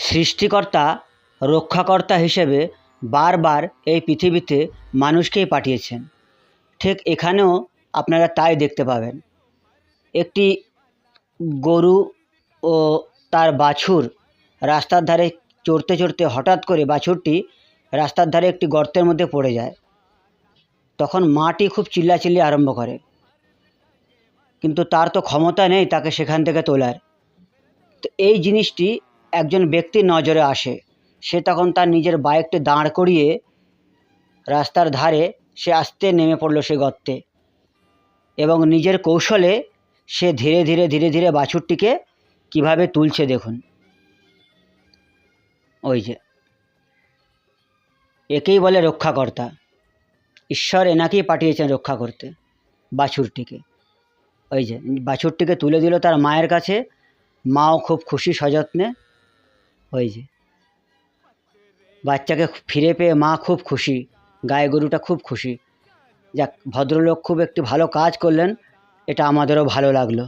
সৃষ্টিকর্তা, রক্ষাকর্তা হিসেবে বারবার এই পৃথিবীতে মানুষকেই পাঠিয়েছেন। ঠিক এখানেও আপনারা তাই দেখতে পাবেন। একটি গরু ও তার বাছুর রাস্তার ধারে চড়তে চড়তে হঠাৎ করে বাছুরটি রাস্তার ধারে একটি গর্তের মধ্যে পড়ে যায়। তখন মাটি খুব চিল্লাচিল্লি আরম্ভ করে। কিন্তু তার তো ক্ষমতা নেই তাকে সেখান থেকে তোলার। তো এই জিনিসটি একজন ব্যক্তির নজরে আসে। সে তখন তার নিজের বাইকটি দাঁড় করিয়ে রাস্তার ধারে সে আস্তে নেমে পড়ল সে গর্তে এবং নিজের কৌশলে সে ধীরে ধীরে ধীরে ধীরে বাছুরটিকে কীভাবে তুলছে দেখুন। ওই যে। একেই বলে রক্ষাকর্তা। ঈশ্বর এনাকেই পাঠিয়েছেন রক্ষা করতে, বাছুরটিকে। ওই যে, বাছুরটিকে তুলে দিল তার মায়ের কাছে। মাও খুব খুশি, সযত্নে যে। বাচ্চাকে ফিরে পেয়ে মা খুব খুশি, গায়ে গরুটা খুব খুশি। যাক, ভদ্রলোক খুব একটি ভালো কাজ করলেন, এটা আমাদেরও ভালো লাগল।